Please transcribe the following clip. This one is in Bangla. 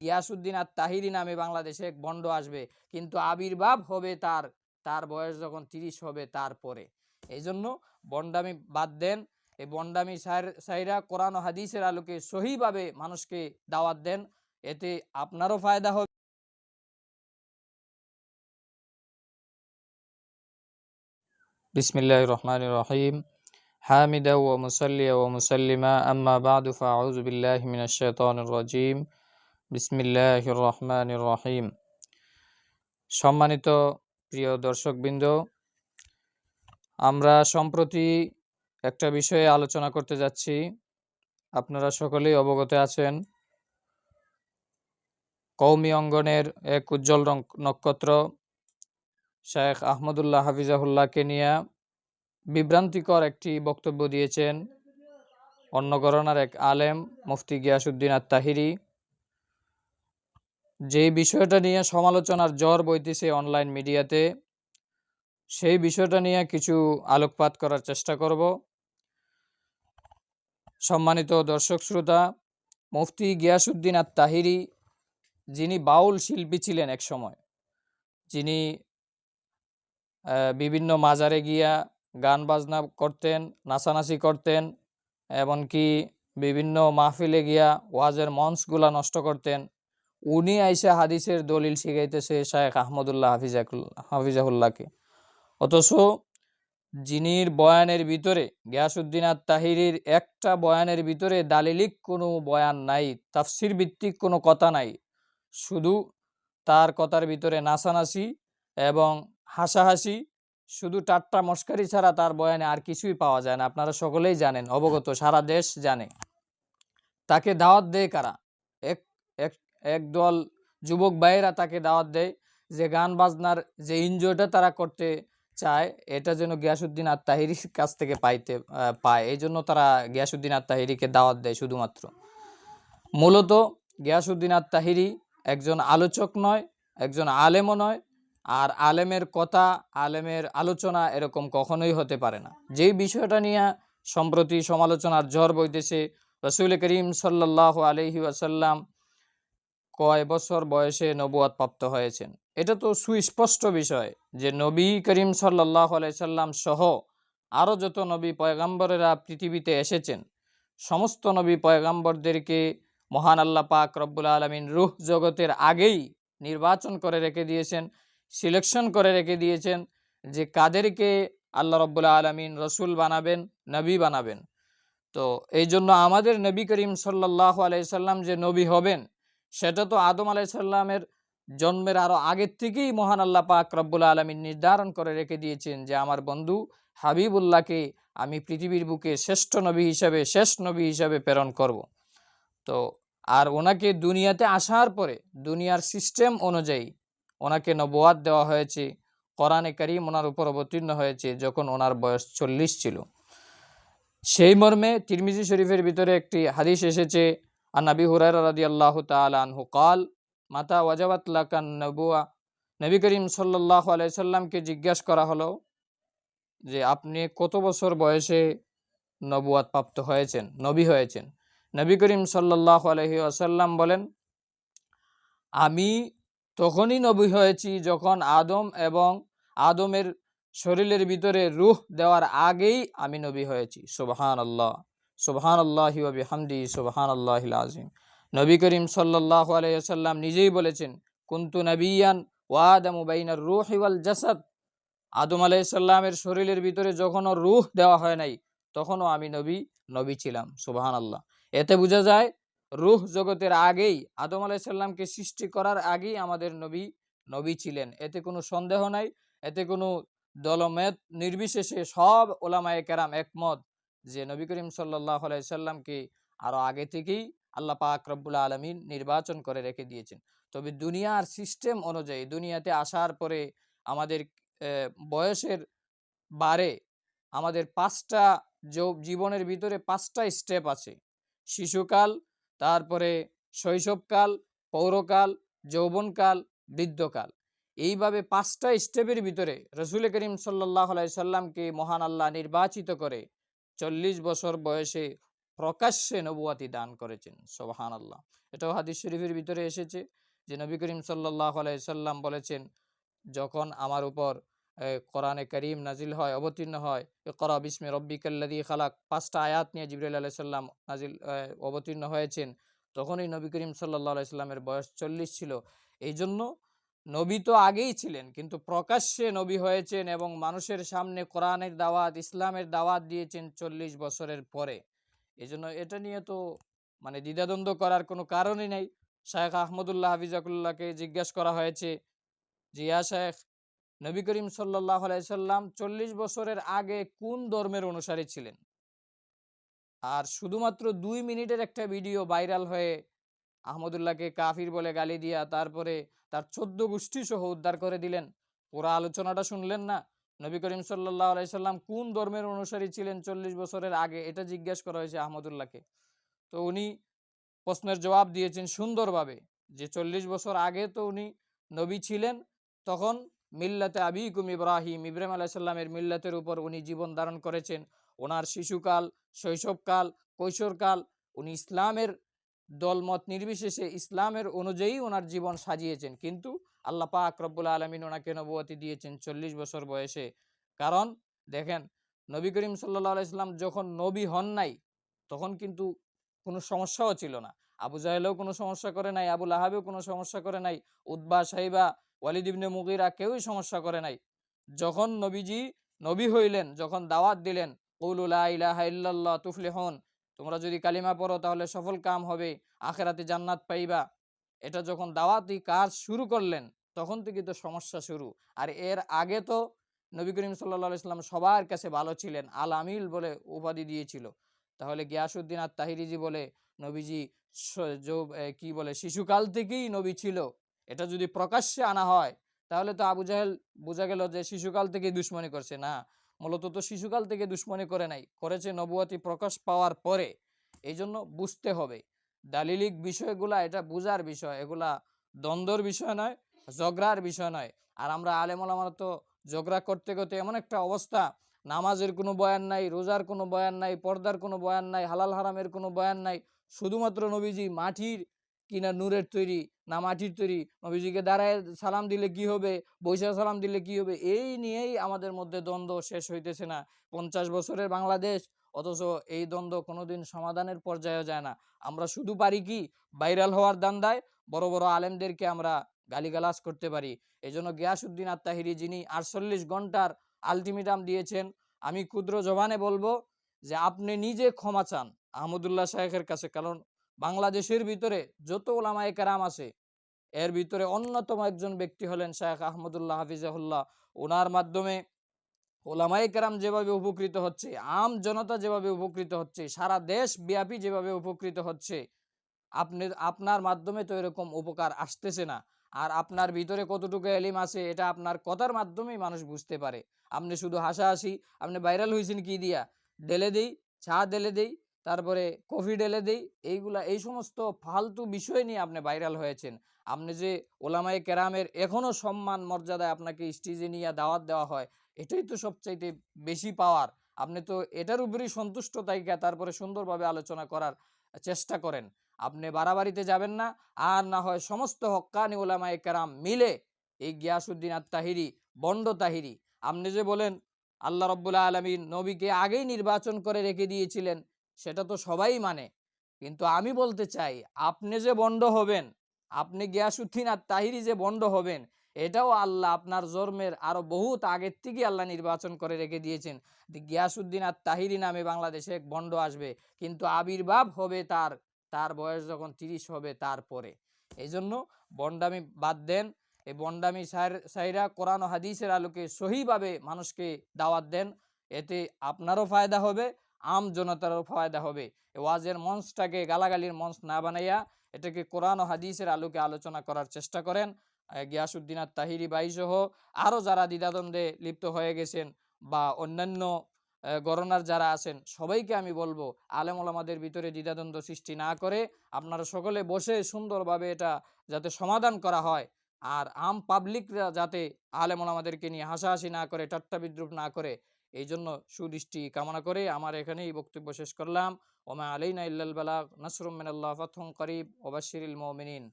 ইয়াসুদ্দিন আর তাহিরি নামে বাংলাদেশে এক বন্ড আসবে, কিন্তু আবির্ভাব হবে তার তার বয়স যখন তিরিশ হবে তারপরে। এই জন্য বন্ডামি বাদ দেন, এই বন্ডামি সাইর- কোরআন ও হাদিসের আলোকে সহিভাবে মানুষকে দাওয়াত দেন, এতে আপনারও ফায়দা হবে। বিসমিল্লাহির রহমানির রহিম। হামিদা ওয়া মুসাল্লিয়া ওয়া মুসাল্লিমা, আম্মা বাদু ফাআউযু বিল্লাহি মিনাশ রাজিম। বিসমিল্লাহির রহমানির রহিম সম্মানিত প্রিয় দর্শকবৃন্দ, আমরা সম্প্রতি একটা বিষয়ে আলোচনা করতে যাচ্ছি। আপনারা সকলেই অবগত আছেন কৌমি অঙ্গনের এক উজ্জ্বল নক্ষত্র শেখ আহমদুল্লাহ হাফিজাহুল্লাহকে নিয়ে বিভ্রান্তিকর একটি বক্তব্য দিয়েছেন অন্য এক আলেম, মুফতি গিয়াসুদ্দিন আত তাহিরি যে বিষয়টা নিয়ে সমালোচনার জ্বর বইতেছে অনলাইন মিডিয়াতে সেই বিষয়টা নিয়ে কিছু আলোকপাত করার চেষ্টা করব। সম্মানিত দর্শক শ্রোতা, মুফতি গিয়াসুদ্দিন আর তাহিরি যিনি বাউল শিল্পী ছিলেন এক সময়, যিনি বিভিন্ন মাজারে গিয়া গান বাজনা করতেন, নাচানাচি করতেন, এমনকি বিভিন্ন মাহফিলে গিয়া ওয়াজের মঞ্চগুলা নষ্ট করতেন। উনি আইসা হাদিসের দলিল শিখাইতেছে শায়েখ আহমদুল্লাহ হাফিজাকুল, হাফিজাহুল্লাহকে। অথচ যিনির বয়ানের ভিতরে গিয়াসুদ্দিন আত তাহিরির একটা বয়ানের ভিতরে দালিলিক কোনো বয়ান নাই তাফসির ভিত্তিক কোনো কথা নাই। শুধু তার কথার ভিতরে নাসানাসি এবং হাসাহাসি, শুধু টাট্টা মস্কারি ছাড়া তার বয়ানে আর কিছুই পাওয়া যায় না। আপনারা সকলেই জানেন, অবগত, সারা দেশ জানে। তাকে দাওয়াত দেয় কারা? এক একদল যুবক ভাইয়েরা তাকে দাওয়াত দেয় যে গান বাজনার যে এনজয়টা তারা করতে চায়, এটা যেন গিয়াসুদ্দিন আর তাহিরির কাছ থেকে পাইতে পায়। এই জন্য তারা গিয়াসুদ্দিন আর তাহিরিকে দাওয়াত দেয় শুধুমাত্র। মূলত গিয়াসুদ্দিন আর তাহিরি একজন আলোচক নয়, একজন আলেমও নয়, আর আলেমের কথা, আলেমের আলোচনা এরকম কখনোই হতে পারে না। যেই বিষয়টা নিয়ে সম্প্রতি সমালোচনার ঝড় বইতেছে, রসুল করিম সাল্লাহ আলহি আসাল্লাম কয় বছর বয়সে নবুয়াত প্রাপ্ত হয়েছেন? এটা তো সুস্পষ্ট বিষয় যে নবী করিম সাল্লাহ আলাইসাল্লাম সহ আরও যত নবী পয়গাম্বরেরা পৃথিবীতে এসেছেন, সমস্ত নবী পয়গাম্বরদেরকে মহান আল্লাহ পাক রব্বুল আলমিন রুহ জগতের আগেই নির্বাচন করে রেখে দিয়েছেন সিলেকশন করে রেখে দিয়েছেন যে কাদেরকে আল্লাহ রব্বুল্লা আলমিন রসুল বানাবেন, নবী বানাবেন। তো এই জন্য আমাদের নবী করিম সাল্লাহ আলাইসাল্লাম যে নবী হবেন সেটা তো আদম আলাইসাল্লামের জন্মের আরও আগের থেকেই মহান আল্লাহ পাক রব্বুল আলমিন নির্ধারণ করে রেখে দিয়েছেন যে, আমার বন্ধু হাবিবুল্লাহকে আমি পৃথিবীর বুকে শ্রেষ্ঠ নবী হিসাবে, শেষ নবী হিসাবে প্রেরণ করব। তো আর ওনাকে দুনিয়াতে আসার পরে, দুনিয়ার সিস্টেম অনুযায়ী ওনাকে নবুয়াত দেওয়া হয়েছে, কোরআনে কারিম ওনার উপর অবতীর্ণ হয়েছে যখন ওনার বয়স চল্লিশ ছিল। সেই মর্মে তিরমিজি শরীফের ভিতরে একটি হাদিস এসেছে আনাবি হুরার রাদি আল্লাহ আনহু কাল মাতা ওয়াজাবাত লাকান নবুয়া? নবী করিম সাল্লাহ আলাইসাল্লামকে জিজ্ঞাসা করা হলো যে, আপনি কত বছর বয়সে নবুয়াত প্রাপ্ত হয়েছেন, নবী হয়েছেন? নবী করিম সাল্লাহ আলহি আসাল্লাম বলেন, আমি তখনই নবী হয়েছি যখন আদম এবং আদমের শরীরের ভিতরে রুহ দেওয়ার আগেই আমি নবী হয়েছি। সুবহান আল্লাহ সুবহান আল্লাহ হামদি সুবহান আল্লাহ আজিম নবী করিম সাল্লাহ আলাইসাল্লাম নিজেই বলেছেন, কুন্তু নবিয়ান ওয়াদাম বাইনার রুহ ওয়াল জাসাদ। আদম আলাইসাল্লামের শরীরের ভিতরে যখনও রুহ দেওয়া হয় নাই, তখনও আমি নবী নবী ছিলাম সুবহান আল্লাহ এতে বোঝা যায়, রুহ জগতের আগেই, আদম আলাইসাল্লামকে সৃষ্টি করার আগেই আমাদের নবী নবী ছিলেন। এতে কোনো সন্দেহ নাই, এতে কোনো দলমেত নির্বিশেষে সব ওলামায়ে কেরাম একমত। যে নবী করিম সাল্লাহ আলাইসাল্লামকে আরও আগে থেকেই আল্লাহ পাক রব্বুল আলমিন নির্বাচন করে রেখে দিয়েছেন। তবে দুনিয়ার সিস্টেম অনুযায়ী, দুনিয়াতে আসার পরে আমাদের বয়সের বারে আমাদের পাঁচটা জীবনের ভিতরে পাঁচটা স্টেপ আছে। শিশুকাল, তারপরে শৈশবকাল, পৌরকাল, যৌবনকাল, বৃদ্ধকাল। এইভাবে পাঁচটা স্টেপের ভিতরে রসুল করিম সাল্লাহ সাল্লামকে মহান আল্লাহ নির্বাচিত করে চল্লিশ বছর বয়সে প্রকাশ্যে নবুয়াতি দান করেছেন সোবাহান আল্লাহ এটাও হাদিস শরীফের ভিতরে এসেছে যে, নবী করিম সাল্লাহ আলাইসাল্লাম বলেছেন, যখন আমার উপর কোরআনে করিম নাজিল হয়, অবতীর্ণ হয় করা বিস্মে রব্বিকাল্লাদি খালাক পাঁচটা আয়াত নিয়ে জিবরাইল আলাইসাল্লাম নাজিল অবতীর্ণ হয়েছেন, তখনই নবী করিম সাল্লাহ আলাইস্লামের বয়স চল্লিশ ছিল। এই জন্য নবী তো আগেই ছিলেন, কিন্তু প্রকাশ্যে নবী হয়েছেন এবং মানুষের সামনে কোরআনের দাওয়াত, ইসলামের দাওয়াত দিয়েছেন চল্লিশ বছরের পরে। এই জন্য এটা নিয়ে তো মানে দ্বিধাদ্বন্দ্ব করার কোনো কারণই নেই। শায়েখ আহমদুল্লাহ হাফিজাকুল্লাহকে জিজ্ঞাসা করা হয়েছে জিয়া শেখ, নবী করিম সাল্লাহ আলাইসাল্লাম চল্লিশ বছরের আগে কোন ধর্মের অনুসারী ছিলেন? আর শুধুমাত্র দুই মিনিটের একটা ভিডিও ভাইরাল হয়ে আহমদুল্লাহকে কাফির বলে গালি দিয়া তারপরে তার চোদ্দ গোষ্ঠী সহ উদ্ধার করে দিলেন। পুরো আলোচনাটা শুনলেন না? নবী করিম সাল্লাহ আলাইসাল্লাম কোন ধর্মের অনুসারী ছিলেন চল্লিশ বছরের আগে? এটা জিজ্ঞাসা করা হয়েছে আহমদুল্লাহকে। তো উনি প্রশ্নের জবাব দিয়েছেন সুন্দরভাবে যে চল্লিশ বছর আগে তো উনি নবী ছিলেন, তখন মিল্লাতে আবিকুম ইব্রাহিম ইব্রাহিম আলাইসাল্লামের মিল্লাতের উপর উনি জীবন ধারণ করেছেন। ওনার শিশুকাল, শৈশবকাল, কৈশোরকাল, উনি ইসলামের দলমত নির্বিশেষে ইসলামের অনুযায়ী ওনার জীবন সাজিয়েছেন। কিন্তু আল্লাহ পাক রব্বুল আলমিন ওনাকে নবুয়তি দিয়েছেন চল্লিশ বছর বয়সে। কারণ দেখেন, নবী করিম সাল্লাহ আলাইসলাম যখন নবী হন নাই, তখন কিন্তু কোনো সমস্যাও ছিল না। আবু জাহেলেও কোনো সমস্যা করে নাই আবুল আহাবেও কোনো সমস্যা করে নাই উদ্বা সাহিবা ওয়ালিদ ইবনে মুগিরা কেউই সমস্যা করে নাই। যখন নবীজি নবী হইলেন, যখন দাওয়াত দিলেন কৌলুলা ইলাহা ইল্লাল্লাহ তুফলিহন তোমরা যদি কালিমা পড়ো, তাহলে সফল কাম হবে, আখেরাতে জান্নাত পাইবা। এটা যখন দাওয়াতি কাজ শুরু করলেন, তখন থেকে তো সমস্যা শুরু। আর এর আগে তো নবী করিম সাল্লা ইসলাম সবার কাছে ভালো ছিলেন, আল আমিল বলে উপাধি দিয়েছিল। তাহলে গিয়াসুদ্দিন আর তাহিরিজি বলে, নবীজি কি বলে, শিশুকাল থেকেই নবী ছিল। এটা যদি প্রকাশ্যে আনা হয়, তাহলে তো আবু জাহেল বোঝা গেল যে শিশুকাল থেকে দুশ্মনী করছে। না মূলত তো শিশুকাল থেকে দুশ্মনী করে নাই, করেছে নবুয়াতি প্রকাশ পাওয়ার পরে। এই জন্য বুঝতে হবে। দালিলিক বিষয়গুলা, এটা বুঝার বিষয়। এগুলা দ্বন্দ্বর বিষয় নয়, ঝগড়ার বিষয় নয়। আর আমরা আলেমল তো ঝগড়া করতে করতে এমন একটা অবস্থা, নামাজের কোনো বয়ান নাই, রোজার কোনো বয়ান নাই, পর্দার কোনো বয়ান নাই, হালাল হারামের কোনো বয়ান নাই, শুধুমাত্র নবীজি মাটির কিনা নূরের তৈরি, না মাটির তৈরি। নবীজিকে দাঁড়ায় সালাম দিলে কি হবে? বৈশাখ সালাম দিলে কি হবে? এই নিয়েই আমাদের মধ্যে দ্বন্দ্ব শেষ হইতেছে না। পঞ্চাশ বছরের বাংলাদেশ, অথচ এই দ্বন্দ্ব কোনোদিন সমাধানের পর্যায়ে যায় না। আমরা শুধু পারি কি? ভাইরাল হওয়ার দান্দায় বড় বড় আলেমদেরকে আমরা গালিগালাজ করতে পারি। এই জন্য গিয়াসুদ্দিন আত্মাহিরি যিনি আটচল্লিশ ঘণ্টার আলটিমেটাম দিয়েছেন, আমি ক্ষুদ্র জবানে বলব যে, আপনি নিজে ক্ষমা চান আহমদুল্লাহ শাহেখের কাছে। কারণ বাংলাদেশের ভিতরে যত ওলামায়ে কেরাম আছে, এর ভিতরে অন্যতম একজন ব্যক্তি হলেন শাহেখ আহমদুল্লাহ হাফিজাহুল্লাহ। ওনার মাধ্যমে ওলামায়ে কেরাম যেভাবে উপকৃত হচ্ছে, আম জনতা যেভাবে উপকৃত হচ্ছে, সারা দেশ ব্যাপী যেভাবে উপকৃত হচ্ছে, আপনি, আপনার মাধ্যমে তো এরকম উপকার আসতেছে না। আর আপনার ভিতরে কতটুকু এলিম আছে, এটা আপনার কথার মাধ্যমেই মানুষ বুঝতে পারে। আপনি শুধু হাসাহাসি, আপনি ভাইরাল হয়েছেন কি দিয়া? ডেলে দেই চা ডেলে দেই তারপরে কফি ডেলে দেই, এইগুলা, এই সমস্ত ফালতু বিষয় নিয়ে আপনি ভাইরাল হয়েছেন। আপনি যে ওলামায়ে কেরামের এখনও সম্মান মর্যাদায় আপনাকে স্টেজে নিয়ে দাওয়াত দেওয়া হয়, এটাই তো সবচাইতে বেশি পাওয়ার আপনি তো এটার উপরেই সন্তুষ্ট তাইকা তারপরে সুন্দরভাবে আলোচনা করার চেষ্টা করেন। আপনি বাড়াবাড়িতে যাবেন না, আর না হয় সমস্ত হক্কানি ওলামায়ে কেরাম মিলে এই গিয়াসুদ্দিন আত তাহিরি বন্ড তাহিরি, আপনি যে বলেন, আল্লাহ রব্বুল্লাহ আলমিন নবীকে আগেই নির্বাচন করে রেখে দিয়েছিলেন সেটা তো সবাই মানে। কিন্তু আমি বলতে চাই, আপনি যে বন্ড হবেন, আপনি গিয়াসুদ্দিন আর তাহিরি যে বন্ড হবেন, এটাও আল্লাহ আপনার জন্মের আরও বহুত আগের থেকে আল্লাহ নির্বাচন করে রেখে দিয়েছেন গিয়াসুদ্দিন আর তাহিরি নামে বাংলাদেশে এক বন্ড আসবে। কিন্তু আবির্ভাব হবে তার তার বয়স যখন তিরিশ হবে তারপরে। এই জন্য বন্ডামি বাদ দেন, এই বন্ডামি সাইরা কোরআন হাদিসের আলোকে সহিভাবে মানুষকে দাওয়াত দেন, এতে আপনারও ফায়দা হবে আম জনতারও ফায়দা হবে। ওয়াজের মঞ্চটাকে গালাগালির মঞ্চ না বানাইয়া এটাকে কোরআন ও হাদিসের আলোকে আলোচনা করার চেষ্টা করেন। গিয়াসুদ্দিন আর তাহিরি বাই সহ আরও যারা দ্বিধাদ্বন্দ্বে লিপ্ত হয়ে গেছেন বা অন্যান্য আহ, গণনার যারা আছেন সবাইকে আমি বলব আলেম ওলামাদের ভিতরে দ্বিধাদ্বন্দ্ব সৃষ্টি না করে আপনারা সকলে বসে সুন্দরভাবে এটা যাতে সমাধান করা হয় আর আম পাবলিকরা যাতে আলেম ওলামাদেরকে নিয়ে হাসাহাসি না করে ঠাট্টা বিদ্রুপ না করে এই জন্য সুদৃষ্টি কামনা করে আমার এখানে এই বক্তব্য শেষ করলাম। ওমা আলাইনা ইল্লাল বালাগ, নাসরুম মিনাল্লাহ ফাতহুম করিব ওবাশিরিল মুমিনিন।